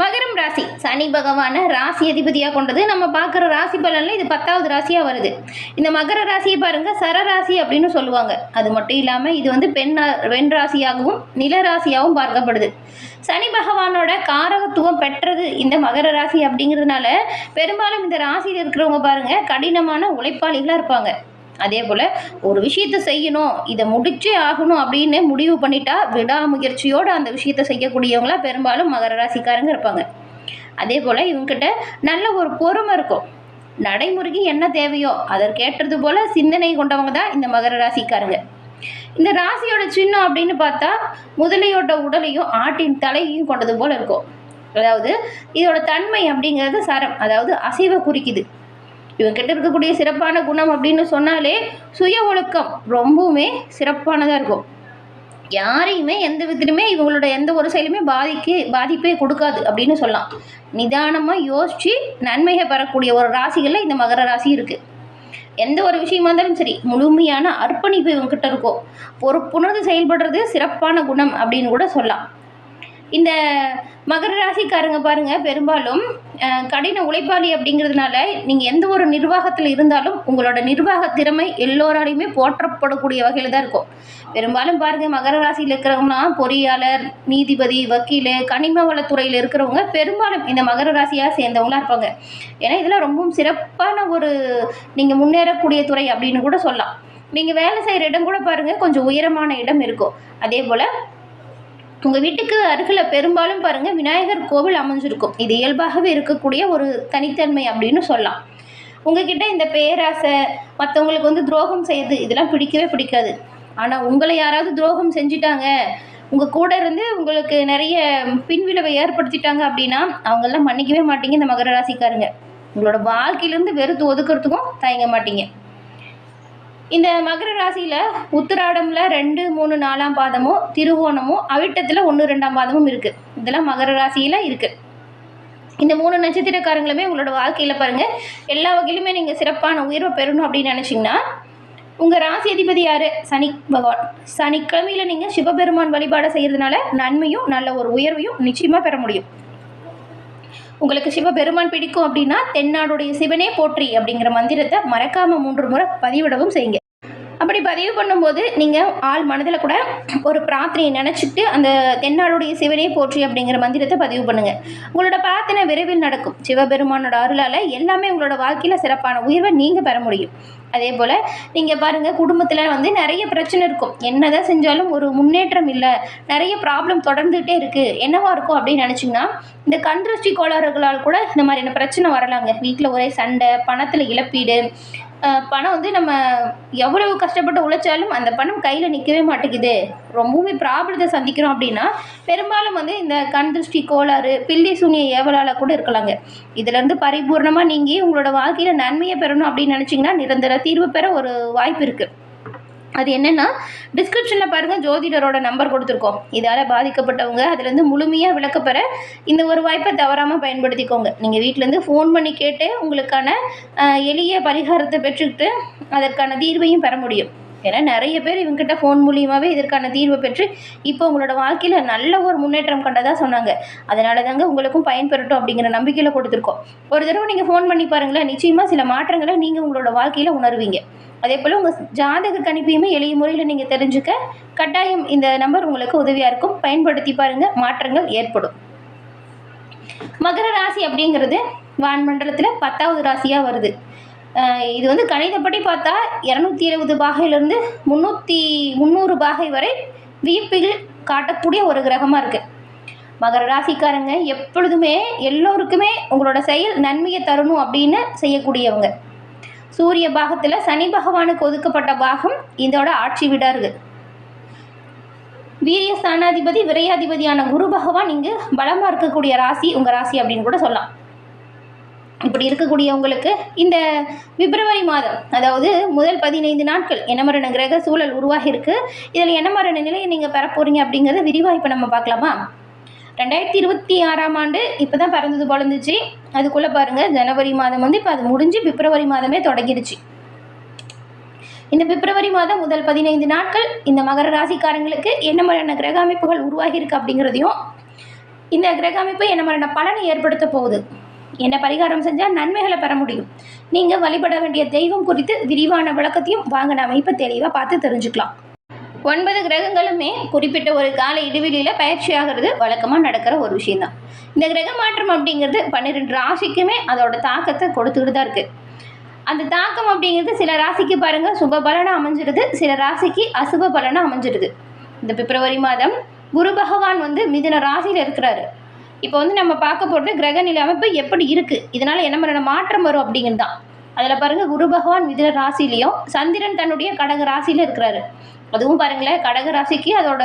மகரம் ராசி. சனி பகவானை ராசி அதிபதியாக கொண்டது. நம்ம பார்க்குற ராசி பலனில் இது பத்தாவது ராசியாக வருது. இந்த மகர ராசியை பாருங்கள் சரராசி அப்படின்னு சொல்லுவாங்க. அது மட்டும் இல்லாமல் இது வந்து பெண் பெண் ராசியாகவும் நில ராசியாகவும் பார்க்கப்படுது. சனி பகவானோட காரகத்துவம் பெற்றது இந்த மகர ராசி அப்படிங்கிறதுனால பெரும்பாலும் இந்த ராசியில் இருக்கிறவங்க பாருங்கள் கடினமான உழைப்பாளிகளாக இருப்பாங்க. அதே போல் ஒரு விஷயத்தை செய்யணும் இதை முடிச்சே ஆகணும் அப்படின்னு முடிவு பண்ணிட்டா விடாமுயற்சியோடு அந்த விஷயத்தை செய்யக்கூடியவங்களா பெரும்பாலும் மகர ராசிக்காரங்க இருப்பாங்க. அதே போல் இவங்ககிட்ட நல்ல ஒரு பொறுமை இருக்கும். நடைமுறைக்கு என்ன தேவையோ அதற்கேற்றது போல் சிந்தனை கொண்டவங்க தான் இந்த மகர ராசிக்காரங்க. இந்த ராசியோட சின்னம் அப்படின்னு பார்த்தா முதலையோட உடலையும் ஆட்டின் தலையையும் கொண்டது போல் இருக்கும். அதாவது இதோட தன்மை அப்படிங்கிறது சரம் அதாவது அசைவை குறிக்குது. இவங்ககிட்ட இருக்கக்கூடிய சிறப்பான குணம் அப்படின்னு சொன்னாலே சுய ஒழுக்கம் ரொம்பவுமே சிறப்பானதாக இருக்கும். யாரையுமே எந்த விதத்துலையுமே இவங்களோட எந்த ஒரு செயலுமே பாதிக்கு பாதிப்பே கொடுக்காது அப்படின்னு சொல்லலாம். நிதானமாக யோசித்து நன்மையை பெறக்கூடிய ஒரு ராசிகளில் இந்த மகர ராசி இருக்குது எந்த ஒரு விஷயமா இருந்தாலும் சரி முழுமையான அர்ப்பணிப்பு இவங்ககிட்ட இருக்கும். பொறுப்புணர்ந்து செயல்படுறது சிறப்பான குணம் அப்படின்னு கூட சொல்லலாம். இந்த மகர ராசிக்காரங்க பாருங்க பெரும்பாலும் கடின உழைப்பாளி அப்படிங்கிறதுனால நீங்கள் எந்த ஒரு நிர்வாகத்தில் இருந்தாலும் உங்களோட நிர்வாக திறமை எல்லோராலையுமே போற்றப்படக்கூடிய வகையில் தான் இருக்கும். பெரும்பாலும் பாருங்க மகர ராசியில் இருக்கிறவங்கன்னா பொறியாளர் நீதிபதி வக்கீல் கனிம வளத்துறையில் இருக்கிறவங்க பெரும்பாலும் இந்த மகர ராசியாக சேர்ந்தவங்களாம் இருப்பாங்க. ஏன்னா இதெல்லாம் ரொம்பவும் சிறப்பான ஒரு நீங்கள் முன்னேறக்கூடிய துறை அப்படின்னு கூட சொல்லலாம். நீங்கள் வேலை செய்கிற இடம் கூட பாருங்கள் கொஞ்சம் உயரமான இடம் இருக்கும். அதே போல் உங்கள் வீட்டுக்கு அருகில் பெரும்பாலும் பாருங்கள் விநாயகர் கோவில் அமைஞ்சிருக்கும். இது இயல்பாகவே இருக்கக்கூடிய ஒரு தனித்தன்மை அப்படின்னு சொல்லலாம். உங்ககிட்ட இந்த பேராசை மற்றவங்களுக்கு வந்து துரோகம் செய்யுது இதெல்லாம் பிடிக்கவே பிடிக்காது. ஆனால் உங்களை யாராவது துரோகம் செஞ்சிட்டாங்க உங்கள் கூட இருந்து உங்களுக்கு நிறைய பின்விளைவை ஏற்படுத்திட்டாங்க அப்படின்னா அவங்கெல்லாம் மன்னிக்கவே மாட்டீங்க இந்த மகர ராசிக்காரங்க. உங்களோட வாழ்க்கையிலேருந்து வெறுத்து ஒதுக்கிறதுக்கும் தயங்க மாட்டீங்க. இந்த மகர ராசியில் உத்திராடமில் ரெண்டு மூணு நாலாம் பாதமும் திருவோணமும் அவிட்டத்தில் ஒன்று ரெண்டாம் பாதமும் இருக்குது இதெல்லாம் மகர ராசியில் இருக்குது இந்த மூணு நட்சத்திரக்காரங்களுமே உங்களோட வாழ்க்கையில் பாருங்கள் எல்லா வகையிலுமே நீங்கள் சிறப்பான உயர்வை பெறணும் அப்படின்னு நினச்சிங்கன்னா உங்கள் ராசி அதிபதி யார்? சனி பகவான். சனிக்கிழமையில் நீங்கள் சிவபெருமான் வழிபாடு செய்கிறதுனால நன்மையும் நல்ல ஒரு உயர்வையும் நிச்சயமாக பெற முடியும். உங்களுக்கு சிவபெருமான் பிடிக்கும் அப்படின்னா தென்னாடுடைய சிவனே போற்றி அப்படிங்கிற மந்திரத்தை மறக்காமல் மூன்று முறை பதிவிடவும் செய்யுங்க. அப்படி பதிவு பண்ணும்போது நீங்கள் ஆள் மனதில் கூட ஒரு பிரார்த்தனையை நினச்சிட்டு அந்த தென்னாளுடைய சிவனே போற்றி அப்படிங்கிற மந்திரத்தை பதிவு பண்ணுங்கள் உங்களோட பிரார்த்தனை விரைவில் நடக்கும். சிவபெருமானோட அருளால் எல்லாமே உங்களோட வாழ்க்கையில் சிறப்பான உயர்வை நீங்கள் பெற முடியும். அதே போல் நீங்கள் பாருங்கள் குடும்பத்தில் வந்து நிறைய பிரச்சனை இருக்கும். என்னதான் செஞ்சாலும் ஒரு முன்னேற்றம் இல்லை. நிறைய ப்ராப்ளம் தொடர்ந்துகிட்டே இருக்குது என்னவா இருக்கும் அப்படின்னு நினச்சிங்கன்னா இந்த கண்திருஷ்டி கோளாறுகளால் கூட இந்த மாதிரியான பிரச்சனை வரலாங்க. வீட்டில் ஒரே சண்டை பணத்தில் இழப்பீடு பணம் வந்து நம்ம எவ்வளவு கஷ்டப்பட்டு உழைச்சாலும் அந்த பணம் கையில் நிற்கவே மாட்டேங்குது. ரொம்பவுமே ப்ராப்ளத்தை சந்திக்கிறோம் அப்படின்னா பெரும்பாலும் வந்து இந்த கண் திருஷ்டி கோளாறு பில்லி சூனிய ஏவலால் கூட இருக்கலாங்க. இதுலேருந்து பரிபூர்ணமாக நீங்கள் உங்களோட வாழ்க்கையில் நன்மையை பெறணும் அப்படின்னு நினச்சிங்கன்னா நிரந்தர தீர்வு பெற ஒரு வாய்ப்பு இருக்குது அது என்னென்னா டிஸ்கிரிப்ஷனில் பாருங்கள் ஜோதிடரோட நம்பர் கொடுத்துருக்கோம். இதால் பாதிக்கப்பட்டவங்க அதுலேருந்து முழுமையாக விளக்கப்பெற இந்த ஒரு வாய்ப்பை தவறாமல் பயன்படுத்திக்கோங்க. நீங்கள் வீட்டிலேருந்து ஃபோன் பண்ணி கேட்டு உங்களுக்கான எளிய பரிகாரத்தை பெற்றுக்கிட்டு அதற்கான தீர்வையும் பெற முடியும். ஏன்னா நிறைய பேர் இவங்ககிட்ட ஃபோன் மூலியமாகவே இதற்கான தீர்வை பெற்று இப்போ உங்களோட வாழ்க்கையில் நல்ல ஒரு முன்னேற்றம் கண்டதாக சொன்னாங்க. அதனால தாங்க உங்களுக்கும் பயன்பெறட்டும் அப்படிங்கிற நம்பிக்கையில் கொடுத்துருக்கோம். ஒரு தடவை நீங்கள் ஃபோன் பண்ணி பாருங்களேன். நிச்சயமாக சில மாற்றங்களை நீங்கள் உங்களோட வாழ்க்கையில் உணர்வீங்க. அதே போல் உங்கள் ஜாதக கணிப்பையுமே எளிய முறையில் நீங்கள் தெரிஞ்சுக்க கட்டாயம் இந்த நம்பர் உங்களுக்கு உதவியாக இருக்கும். பயன்படுத்தி பாருங்கள் மாற்றங்கள் ஏற்படும். மகர ராசி அப்படிங்கிறது வான்மண்டலத்தில் பத்தாவது ராசியாக வருது. இது வந்து கணிதப்படி பார்த்தா இரநூத்தி இருபது பாகையிலேருந்து முந்நூற்றி முந்நூறு பாகை வரை வியப்பில் காட்டக்கூடிய ஒரு கிரகமாக இருக்குது மகர ராசிக்காரங்க எப்பொழுதுமே எல்லோருக்குமே உங்களோட செயல் நன்மையை தரணும் அப்படின்னு செய்யக்கூடியவங்க. சூரிய பாகத்தில் சனி பகவானுக்கு ஒதுக்கப்பட்ட பாகம் இதோட ஆட்சி வீடாக வீரிய ஸ்தானாதிபதி விரையாதிபதியான குரு பகவான் இங்கு பலமாக இருக்கக்கூடிய ராசி உங்கள் ராசி அப்படின்னு கூட சொல்லலாம். இப்படி இருக்கக்கூடியவங்களுக்கு இந்த பிப்ரவரி மாதம் அதாவது முதல் பதினைந்து நாட்கள் எண்ணமரண கிரக சூழல் உருவாகியிருக்கு. இதில் எண்ணமரண நிலையை நீங்கள் பெற போகிறீங்க அப்படிங்கிறத விரிவாக இப்போ நம்ம பார்க்கலாமா? ரெண்டாயிரத்தி இருபத்தி ஆறாம் ஆண்டு இப்போ தான் பிறந்தது போல அதுக்குள்ளே பாருங்கள் ஜனவரி மாதம் வந்து இப்போ அது முடிஞ்சு பிப்ரவரி மாதமே தொடங்கிடுச்சு. இந்த பிப்ரவரி மாதம் முதல் பதினைந்து நாட்கள் இந்த மகர ராசிக்காரங்களுக்கு என்ன மாதிரியான கிரக அமைப்புகள் உருவாகியிருக்கு அப்படிங்கிறதையும் இந்த கிரக அமைப்பு என்ன மாதிரியான பலனை ஏற்படுத்த போகுது. என்ன பரிகாரம் செஞ்சால் நன்மைகளை பெற முடியும். நீங்கள் வழிபட வேண்டிய தெய்வம் குறித்து விரிவான விளக்கத்தையும் வாங்க அமைப்பை இப்போ தெளிவாக பார்த்து தெரிஞ்சுக்கலாம். ஒன்பது கிரகங்களுமே குறிப்பிட்ட ஒரு கால இடைவெளியில் பயிற்சி ஆகிறது வழக்கமாக நடக்கிற ஒரு விஷயந்தான் இந்த கிரக மாற்றம் அப்படிங்கிறது பன்னிரெண்டு ராசிக்குமே அதோட தாக்கத்தை கொடுத்துக்கிட்டு தான் இருக்குது அந்த தாக்கம் அப்படிங்கிறது சில ராசிக்கு பாருங்கள் சுப பலனாக அமைஞ்சிருது. சில ராசிக்கு அசுப பலனாக அமைஞ்சிருது. இந்த பிப்ரவரி மாதம் குரு பகவான் வந்து மிதுன ராசியில் இருக்கிறாரு. இப்போ வந்து நம்ம பார்க்க போகிறது கிரக நிலை அமைப்பு எப்படி இருக்குது இதனால் என்ன மாதிரியான மாற்றம் வரும் அப்படிங்கிறது தான் அதில் பாருங்கள் குரு பகவான் மிதுன ராசிலையும் சந்திரன் தன்னுடைய கடக ராசியில் இருக்கிறாரு. அதுவும் பாருங்களேன் கடக ராசிக்கு அதோட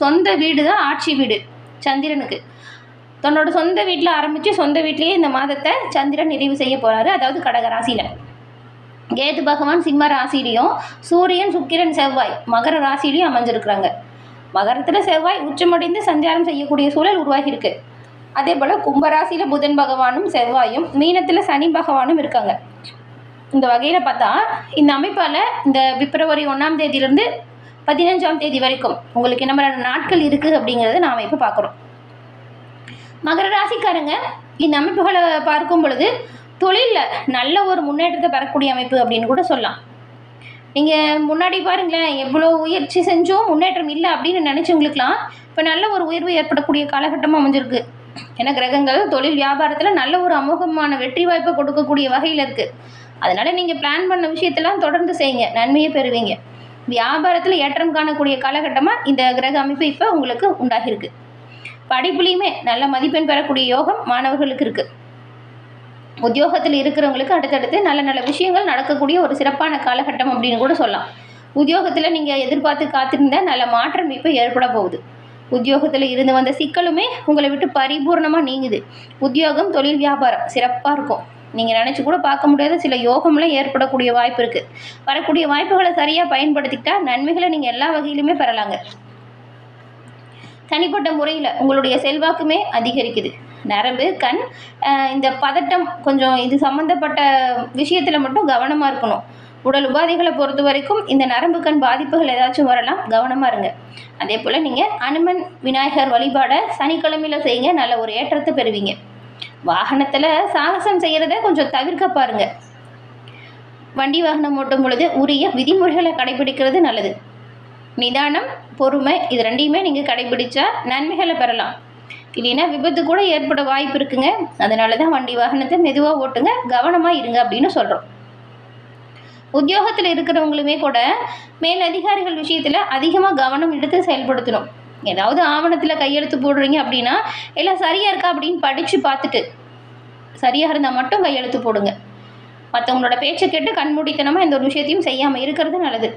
சொந்த வீடு தான் ஆட்சி வீடு சந்திரனுக்கு. தன்னோட சொந்த வீட்டில் ஆரம்பித்து சொந்த வீட்லேயே இந்த மாதத்தை சந்திரன் நிறைவு செய்ய போகிறாரு அதாவது கடக ராசியில். கேது பகவான் சிம்ம ராசிலையும் சூரியன் சுக்கிரன் செவ்வாய் மகர ராசிலையும் அமைஞ்சிருக்கிறாங்க. மகரத்தில் செவ்வாய் உச்சமடைந்து சஞ்சாரம் செய்யக்கூடிய சூழல் உருவாகியிருக்கு. அதே போல் கும்பராசியில் புதன் பகவானும் செவ்வாயும் மீனத்தில் சனி பகவானும் இருக்காங்க. இந்த வகையில் பார்த்தா இந்த அமைப்பால் இந்த பிப்ரவரி ஒன்றாம் தேதியிலேருந்து பதினஞ்சாம் தேதி வரைக்கும் உங்களுக்கு என்ன மாதிரியான நாட்கள் இருக்குது அப்படிங்கிறத நாம் இப்போ பார்க்குறோம். மகர ராசிக்காரங்க இந்த அமைப்புகளை பார்க்கும் பொழுது தொழிலில் நல்ல ஒரு முன்னேற்றத்தை பெறக்கூடிய அமைப்பு அப்படின்னு கூட சொல்லலாம். நீங்கள் முன்னாடி பாருங்களேன் எவ்வளோ முயற்சி செஞ்சும் முன்னேற்றம் இல்லை அப்படின்னு நினச்சவங்களுக்குலாம் இப்போ நல்ல ஒரு உயர்வு ஏற்படக்கூடிய காலகட்டமாக அமைஞ்சிருக்கு. ஏன்னா கிரகங்கள் தொழில் வியாபாரத்தில் நல்ல ஒரு அமோகமான வெற்றி வாய்ப்பை கொடுக்கக்கூடிய வகையில் இருக்குது அதனால் நீங்கள் பிளான் பண்ண விஷயத்தெல்லாம் தொடர்ந்து செய்யுங்க. நன்மையை பெறுவீங்க. வியாபாரத்தில் ஏற்றம் காணக்கூடிய காலகட்டமாக இந்த கிரக அமைப்பு இப்போ உங்களுக்கு உண்டாகியிருக்கு. படிப்புலேயுமே நல்ல மதிப்பெண் பெறக்கூடிய யோகம் மாணவர்களுக்கு இருக்குது உத்தியோகத்தில் இருக்கிறவங்களுக்கு அடுத்தடுத்து நல்ல நல்ல விஷயங்கள் நடக்கக்கூடிய ஒரு சிறப்பான காலகட்டம் அப்படின்னு கூட சொல்லலாம். உத்தியோகத்தில் நீங்கள் எதிர்பார்த்து காத்திருந்த நல்ல மாற்றம் இப்போ ஏற்பட போகுது. உத்தியோகத்தில் இருந்து வந்த சிக்கலுமே உங்களை விட்டு பரிபூர்ணமாக நீங்குது. உத்தியோகம் தொழில் வியாபாரம் சிறப்பாக இருக்கும். நீங்கள் நினச்சி கூட பார்க்க முடியாத சில யோகம்லாம் ஏற்படக்கூடிய வாய்ப்பு இருக்குது வரக்கூடிய வாய்ப்புகளை சரியாக பயன்படுத்திக்கிட்டா நன்மைகளை நீங்கள் எல்லா வகையிலுமே பெறலாங்க. தனிப்பட்ட முறையில் உங்களுடைய செல்வாக்குமே அதிகரிக்குது. நரம்பு கண் இந்த பதட்டம் கொஞ்சம் இது சம்மந்தப்பட்ட விஷயத்தில் மட்டும் கவனமாக இருக்கணும். உடல் உபாதைகளை பொறுத்த வரைக்கும் இந்த நரம்பு கண் பாதிப்புகள் ஏதாச்சும் வரலாம் கவனமாக இருங்க. அதே போல் நீங்கள் அனுமன் விநாயகர் வழிபாடை சனிக்கிழமையில் செய்யுங்க நல்ல ஒரு ஏற்றத்தை பெறுவீங்க. வாகனத்தில் சாகசம் செய்கிறத கொஞ்சம் தவிர்க்க பாருங்க. வண்டி வாகனம் ஓட்டும் பொழுது உரிய விதிமுறைகளை கடைபிடிக்கிறது நல்லது. நிதானம் பொறுமை இது ரெண்டையுமே நீங்கள் கடைபிடிச்சா நன்மைகளை பெறலாம். இல்லைன்னா விபத்து கூட ஏற்பட வாய்ப்பு இருக்குங்க. அதனால தான் வண்டி வாகனத்தை மெதுவாக ஓட்டுங்க கவனமாக இருங்க அப்படின்னு சொல்கிறோம் உத்தியோகத்தில் இருக்கிறவங்களுமே கூட மேல் அதிகாரிகள் விஷயத்தில் அதிகமாக கவனம் எடுத்து செயல்படுத்தணும். ஏதாவது ஆவணத்தில் கையெழுத்து போடுறீங்க அப்படின்னா எல்லாம் சரியாக இருக்கா? அப்படின்னு படித்து பார்த்துட்டு சரியாக இருந்தால் மட்டும் கையெழுத்து போடுங்க. மற்றவங்களோட பேச்சை கேட்டு கண்மூடித்தனமாக எந்த ஒரு விஷயத்தையும் செய்யாமல் இருக்கிறது நல்லது.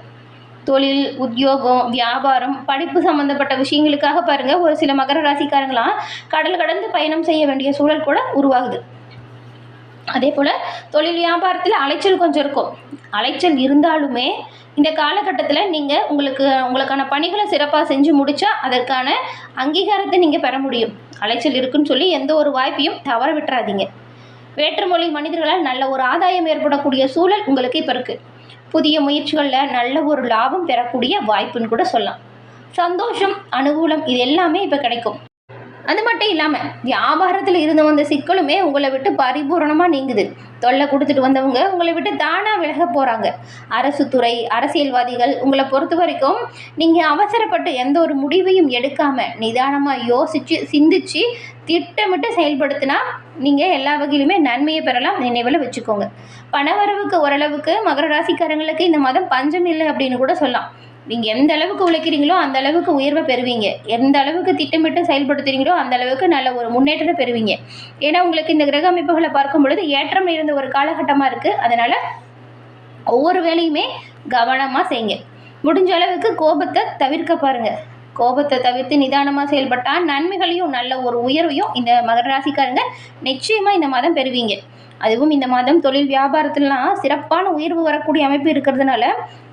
தொழில் உத்தியோகம் வியாபாரம் படிப்பு சம்மந்தப்பட்ட விஷயங்களுக்காக பாருங்கள் ஒரு சில மகர ராசிக்காரங்களாம் கடல் கடந்து பயணம் செய்ய வேண்டிய சூழல் கூட உருவாகுது. அதே போல் தொழில் வியாபாரத்தில் அலைச்சல் கொஞ்சம் இருக்கும். அலைச்சல் இருந்தாலுமே இந்த காலகட்டத்தில் நீங்கள் உங்களுக்கு உங்களுக்கான பணிகளை சிறப்பாக செஞ்சு முடித்தா அதற்கான அங்கீகாரத்தை நீங்கள் பெற முடியும். அலைச்சல் இருக்குன்னு சொல்லி எந்த ஒரு வாய்ப்பையும் தவற விட்டுறாதீங்க. வேற்றுமொழி மனிதர்களால் நல்ல ஒரு ஆதாயம் ஏற்படக்கூடிய சூழல் உங்களுக்கு இப்போ இருக்குது புதிய முயற்சிகளில் நல்ல ஒரு லாபம் பெறக்கூடிய வாய்ப்புன்னு கூட சொல்லலாம். சந்தோஷம் அனுகூலம் இது எல்லாமே இப்போ கிடைக்கும். அது மட்டும் இல்லாமல் வியாபாரத்தில் இருந்து வந்த சிக்கலுமே உங்களை விட்டு பரிபூரணமாக நீங்குது. தொல்லை கொடுத்துட்டு வந்தவங்க உங்களை விட்டு தானாக விலக போகிறாங்க அரசு துறை அரசியல்வாதிகள் உங்களை பொறுத்த வரைக்கும் நீங்கள் அவசரப்பட்டு எந்த ஒரு முடிவையும் எடுக்காமல் நிதானமாக யோசித்து சிந்திச்சு திட்டமிட்டு செயல்படுத்தினா நீங்கள் எல்லா வகையிலுமே நன்மையை பெறலாம் நினைவில் வச்சுக்கோங்க. பணவரவுக்கு ஓரளவுக்கு மகர ராசிக்காரங்களுக்கு இந்த மாதம் பஞ்சம் இல்லை அப்படின்னு கூட சொல்லலாம். நீங்கள் எந்த அளவுக்கு உழைக்கிறீங்களோ அந்த அளவுக்கு உயர்வை பெறுவீங்க. எந்த அளவுக்கு திட்டமிட்டு செயல்படுத்துறீங்களோ அந்த அளவுக்கு நல்ல ஒரு முன்னேற்றத்தை பெறுவீங்க. ஏன்னா உங்களுக்கு இந்த கிரக அமைப்புகளை பார்க்கும் பொழுது ஏற்றம் இருந்த ஒரு காலகட்டமாக இருக்குது அதனால் ஒவ்வொரு வேலையுமே கவனமாக செய்யுங்க. முடிஞ்ச அளவுக்கு கோபத்தை தவிர்க்க பாருங்கள் கோபத்தை தவிர்த்து நிதானமாக செயல்பட்டால் நன்மைகளையும் நல்ல ஒரு உயர்வையும் இந்த மகர ராசிக்காரங்க நிச்சயமாக இந்த மாதம் பெறுவீங்க. அதுவும் இந்த மாதம் தொழில் வியாபாரத்திலலாம் சிறப்பான உயர்வு வரக்கூடிய அமைப்பு இருக்கிறதுனால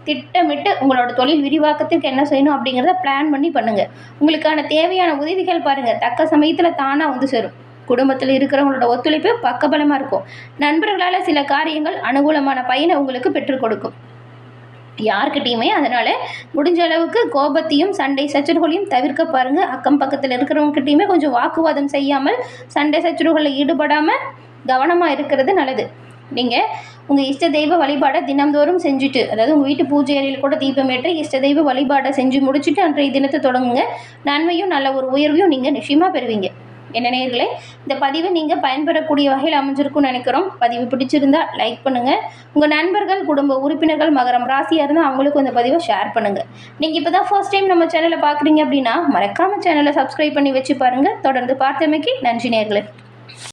திட்டமிட்டு உங்களோட தொழில் விரிவாக்கத்துக்கு என்ன செய்யணும் அப்படிங்கிறத பிளான் பண்ணி பண்ணுங்கள் உங்களுக்கான தேவையான உதவிகள் பாருங்கள் தக்க சமயத்தில் தானாக வந்து சேரும். குடும்பத்தில் இருக்கிறவங்களோட ஒத்துழைப்பு பக்கபலமாக இருக்கும். நண்பர்களால் சில காரியங்கள் அனுகூலமான பயனை உங்களுக்கு பெற்றுக் கொடுக்கும். யார்கிட்டயுமே அதனால் முடிஞ்ச அளவுக்கு கோபத்தையும் சண்டை சச்சரவுகளையும் தவிர்க்க பாருங்கள் அக்கம் பக்கத்தில் இருக்கிறவங்ககிட்டையுமே கொஞ்சம் வாக்குவாதம் செய்யாமல் சண்டை சச்சரவுகளில் ஈடுபடாமல் கவனமாக இருக்கிறது நல்லது. நீங்கள் உங்கள் இஷ்ட தெய்வ வழிபாடை தினம்தோறும் செஞ்சுட்டு அதாவது உங்கள் வீட்டு பூஜை அறையில் கூட தீபமேற்று இஷ்ட தெய்வ வழிபாடை செஞ்சு முடிச்சுட்டு அன்றைய தினத்தை தொடங்குங்க. நன்மையும் நல்ல ஒரு உயர்வையும் நீங்கள் நிச்சயமாக பெறுவீங்க. என்ன நேர்களே இந்த பதிவு நீங்கள் பயன்பெறக்கூடிய வகையில் அமைஞ்சிருக்கும்னு நினைக்கிறோம். பதிவு பிடிச்சிருந்தா லைக் பண்ணுங்கள் உங்கள் நண்பர்கள் குடும்ப உறுப்பினர்கள் மகரம் ராசியாக இருந்தால் அவங்களுக்கும் இந்த பதிவை ஷேர் பண்ணுங்கள் நீங்கள் இப்போ தான் ஃபர்ஸ்ட் டைம் நம்ம சேனலை பார்க்குறீங்க அப்படின்னா மறக்காமல் சேனலை சப்ஸ்கிரைப் பண்ணி வச்சு பாருங்கள் தொடர்ந்து பார்த்தமைக்கு நன்றி நேர்களே